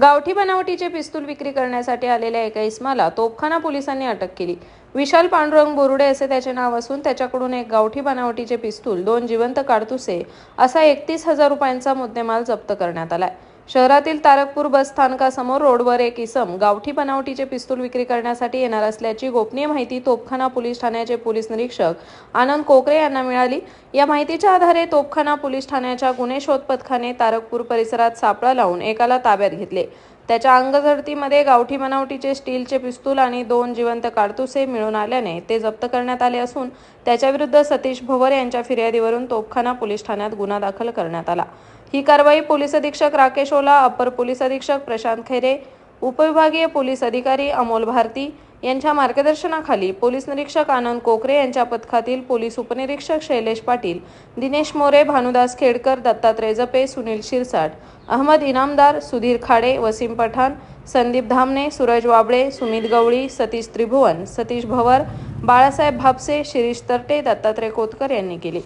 गावठी बनावटीचे पिस्तूल विक्री करण्यासाठी आलेल्या एका इस्माला तोपखाना पोलिसांनी अटक केली. विशाल पांडुरंग बोरुडे असे त्याचे नाव असून त्याच्याकडून एक गावठी बनावटीचे पिस्तूल दोन जिवंत काडतुसे असा एकतीस हजार रुपयांचा मुद्देमाल जप्त करण्यात आलाय. शहरातील तारकपूर बस स्थानकासमोर रोडवर एक इसम गावठी बनावटीचे पिस्तूल विक्री करण्यासाठी येणार असल्याची गोपनीय माहिती तोपखाना पोलीस ठाण्याचे पोलीस निरीक्षक आनंद कोकरे यांना मिळाली. या माहितीच्या आधारे तोपखाना पोलीस ठाण्याच्या गुन्हे शोध पथकाने तारकपूर परिसरात सापळा लावून एकाला ताब्यात घेतले. त्याच्या अंगझडतीमध्ये गावठी बनावटीचे स्टीलचे पिस्तूल आणि दोन जिवंत काडतुसे मिळून आल्याने ते जप्त करण्यात आले असून त्याच्याविरुद्ध सतीश भवर यांच्या फिर्यादीवरून तोपखाना पोलीस ठाण्यात गुन्हा दाखल करण्यात आला. ही कारवाई पोलीस अधीक्षक राकेश ओला अपर पोलीस अधीक्षक प्रशांत खैरे उपविभागीय पोलीस अधिकारी अमोल भारती यांच्या मार्गदर्शनाखाली पोलीस निरीक्षक आनंद कोकरे यांच्या पथकातील पोलीस उपनिरीक्षक शैलेश पाटील दिनेश मोरे भानुदास खेडकर दत्तात्रय जपे सुनील शिरसाट अहमद इनामदार सुधीर खाडे वसीम पठाण संदीप धामणे सूरज वाबळे सुमित गवळी सतीश त्रिभुवन सतीश भवर बाळासाहेब भापसे शिरीष तरटे दत्तात्रय कोतकर यांनी केली.